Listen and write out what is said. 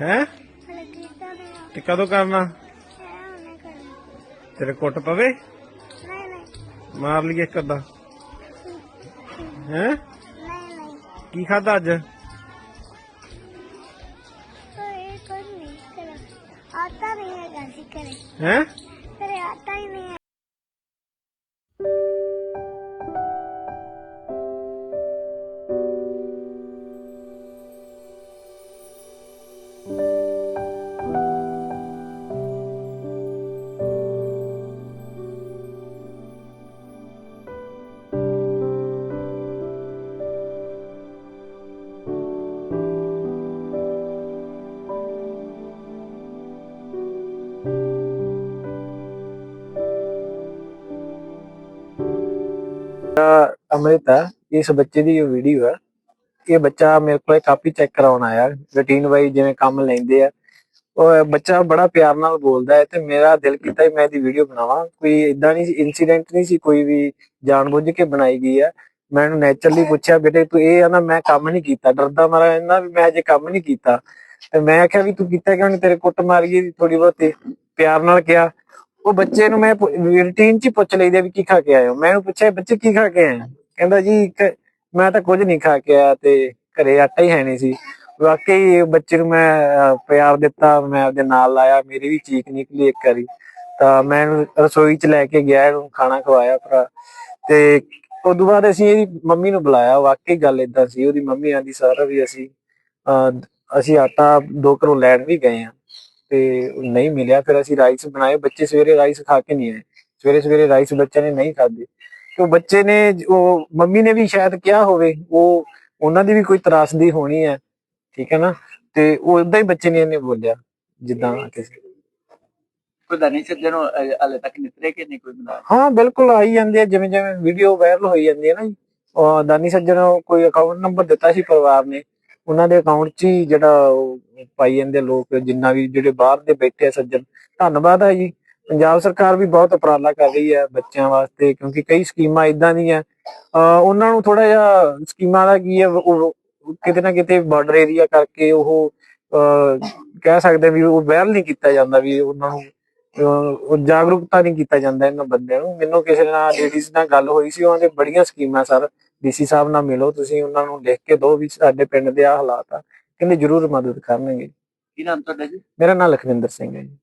ਹੈ? ਤੇ ਕਦੋਂ ਕਰਨਾ? ਤੇਰੇ ਕੁੱਟ ਪਵੇ? ਮਾਰ ਲਈਏ ਇੱਕ ਅੱਧਾ। ਹੈ? ਕੀ ਖਾਦਾ ਅੱਜ? ਆਟਾ ਨਹੀਂ ਹੈਗਾ ਸੀ ਕਰੇ ਹੈ? ਕਰੇ ਆਟਾ ਹੀ ਨਹੀਂ आता ही नहीं है ਅਮ੍ਰਿਤ ਹੈ ਇਸ ਬੱਚੇ ਦੀ ਇਹ ਵੀਡੀਓ ਹੈ ਇਹ ਬੱਚਾ ਮੇਰੇ ਕੋਲ ਕਾਪੀ ਚੈੱਕ ਕਰਾਉਣ ਆਇਆ ਰੂਟੀਨ ਵਾਈ ਜਿਵੇਂ ਕੰਮ ਲੈਂਦੇ ਆ ਉਹ ਬੱਚਾ ਬੜਾ ਪਿਆਰ ਨਾਲ ਬੋਲਦਾ ਹੈ ਤੇ ਮੇਰਾ ਦਿਲ ਕੀਤਾ ਵੀ ਮੈਂ ਇਹਦੀ ਵੀਡੀਓ ਬਣਾਵਾਂ ਕੋਈ ਇਦਾਂ ਨਹੀਂ ਇਨਸੀਡੈਂਟ ਨਹੀਂ ਸੀ ਕੋਈ ਵੀ ਜਾਣਬੁੱਝ ਕੇ ਬਣਾਈ ਗਈ ਹੈ ਮੈਂ ਇਹਨੂੰ ਨੇਚਰਲੀ ਪੁੱਛਿਆ ਬੇਟੇ ਤੂੰ ਇਹ ਆ ਨਾ ਮੈਂ ਕੰਮ ਨਹੀਂ ਕੀਤਾ ਡਰਦਾ ਮਾਰਾ ਇਹਨਾਂ ਵੀ ਮੈਂ ਅਜੇ ਕੰਮ ਨਹੀਂ ਕੀਤਾ ਤੇ ਮੈਂ ਆਖਿਆ ਵੀ ਤੂੰ ਕੀਤਾ ਕਿਉਂ ਨਹੀਂ ਤੇਰੇ ਕੁੱਟ ਮਾਰੀਏ ਥੋੜੀ ਬਹੁਤੀ ਪਿਆਰ ਨਾਲ ਕਿਹਾ ਉਹ ਬੱਚੇ ਨੂੰ ਮੈਂ ਰੂਟੀਨ ਚ ਹੀ ਪੁੱਛ ਲਈਦੇ ਵੀ ਕੀ ਖਾ ਕੇ ਆਏ ਹੋ। ਮੈਂ ਉਹਨੂੰ ਪੁੱਛਿਆ ਬੱਚੇ ਕੀ ਖਾ ਕੇ ਆਏ? ਕਹਿੰਦਾ ਜੀ ਮੈਂ ਤਾਂ ਕੁਝ ਨਹੀਂ ਖਾ ਕੇ ਆਇਆ ਤੇ ਘਰੇ ਆਟਾ ਹੀ ਹੈ ਨਹੀਂ ਸੀ। ਵਾਕਈ ਬੱਚੇ ਨੂੰ ਮੈਂ ਪਿਆਰ ਦਿੱਤਾ ਮੈਂ ਉਹਦੇ ਨਾਲ ਲਾਇਆ ਮੇਰੀ ਵੀ ਚੀਕ ਨਿਕਲੀ ਇੱਕ ਵਾਰੀ। ਤਾਂ ਮੈਂ ਰਸੋਈ ਚ ਲੈ ਕੇ ਗਿਆ ਇਹਨੂੰ ਖਾਣਾ ਖਵਾਇਆ ਭਰਾ। ਤੇ ਉਦੋਂ ਬਾਅਦ ਅਸੀਂ ਇਹਦੀ ਮੰਮੀ ਨੂੰ ਬੁਲਾਇਆ ਵਾਕਈ ਗੱਲ ਇਦਾਂ ਸੀ। ਉਹਦੀ ਮੰਮੀ ਆਂਦੀ ਸਾਰਾ ਵੀ ਅਸੀਂ ਅਹ, ਅਸੀਂ ਆਟਾ ਦੋ ਘਰੋਂ ਲੈਣ ਵੀ ਗਏ ਆ। ਤੇ ਨਹੀਂ ਮਿਲਿਆ। ਫਿਰ ਅਸੀਂ ਰਾਈਸ ਬਣਾਏ। ਬੱਚੇ ਸਵੇਰੇ ਰਾਈਸ ਖਾ ਕੇ ਨਹੀਂ ਆਏ। ਸਵੇਰੇ ਸਵੇਰੇ ਰਾਈਸ ਬੱਚੇ ਨੇ ਨਹੀਂ ਖਾਦੇ ਤੇ ਬੱਚੇ ਨੇ ਉਹ ਮੰਮੀ ਨੇ ਵੀ ਸ਼ਾਇਦ ਕਿਹਾ ਹੋਵੇ ਉਹ ਉਹਨਾਂ ਦੀ ਵੀ ਕੋਈ ਤਰਾਸਦੀ ਹੋਣੀ ਹੈ। ਠੀਕ ਹੈ ਨਾ? ਤੇ ਉਹ ਉਦਾਂ ਹੀ ਬੱਚੇ ਨੇ ਇਹਨੇ ਬੋਲਿਆ ਜਿੱਦਾਂ ਕਿਸੇ ਕੋਈ ਦਾਨੀ ਸੱਜਣ ਹਾਲੇ ਤੱਕ ਨਿਤਰੇ ਕਿ ਨਹੀਂ ਕੋਈ ਬਣਾ ਹਾਂ ਬਿਲਕੁਲ ਆਈ ਜਾਂਦੇ ਆ ਜਿਵੇਂ ਜਿਵੇਂ ਵੀਡੀਓ ਵਾਇਰਲ ਹੋਈ ਜਾਂਦੀ ਹੈ ਨਾ ਜੀ। ਉਹ ਦਾਨੀ ਸੱਜਣ ਕੋਈ ਅਕਾਊਂਟ ਨੰਬਰ ਦਿੱਤਾ ਸੀ ਪਰਿਵਾਰ ਨੇ। ਉਹਨਾਂ ਦੇ ਅਕਾਊਂਟ 'ਚ ਹੀ ਜਿਹੜਾ ਪਾਈ ਜਾਂਦੇ ਲੋਕ, ਜਿੰਨਾ ਵੀ ਜਿਹੜੇ ਬਾਹਰ ਦੇ ਬੈਠੇ ਸੱਜਣ। ਧੰਨਵਾਦ ਹੈ ਜੀ। ਪੰਜਾਬ ਸਰਕਾਰ ਵੀ ਬਹੁਤ ਉਪਰਾਲਾ ਕਰ ਰਹੀ ਹੈ ਬੱਚਿਆਂ ਵਾਸਤੇ, ਕਿਉਂਕਿ ਕਈ ਸਕੀਮਾਂ ਇਦਾਂ ਦੀਆਂ ਉਹਨਾਂ ਨੂੰ ਥੋੜਾ ਜਿਹਾ ਸਕੀਮਾਂ ਦਾ ਕੀ ਹੈ ਕਿਤੇ ਨਾ ਕਿਤੇ ਬਾਰਡਰ ਏਰੀਆ ਕਰਕੇ ਉਹ, ਅਹ, ਕਹਿ ਸਕਦੇ ਵੀ ਉਹ ਵਾਇਰਲ ਨਹੀਂ ਕੀਤਾ ਜਾਂਦਾ ਵੀ ਉਹਨਾਂ ਨੂੰ ਉਹ ਜਾਗਰੂਕਤਾ ਨਹੀਂ ਕੀਤਾ ਜਾਂਦਾ ਇਹਨਾਂ ਬੰਦਿਆਂ ਨੂੰ। ਮੈਨੂੰ ਕਿਸੇ ਨਾਲ ਲੇਡੀਜ਼ ਨਾਲ ਗੱਲ ਹੋਈ ਸੀ, ਉਹਨਾਂ ਦੇ ਬੜੀਆਂ ਸਕੀਮਾਂ ਸਰ। ਡੀਸੀ ਸਾਹਿਬ ਨਾਲ ਮਿਲੋ ਤੁਸੀਂ ਉਹਨਾਂ ਨੂੰ ਲਿਖ ਕੇ ਦਿਓ ਵੀ ਸਾਡੇ ਪਿੰਡ ਦੇ ਆ ਹਾਲਾਤ ਆ ਕਹਿੰਦੇ ਜ਼ਰੂਰ ਮਦਦ ਕਰਨਗੇ ਕੀ ਨਾਮ ਤੁਹਾਡਾ ਜੀ? ਮੇਰਾ ਨਾਮ ਲਖਵਿੰਦਰ ਸਿੰਘ ਹੈ ਜੀ।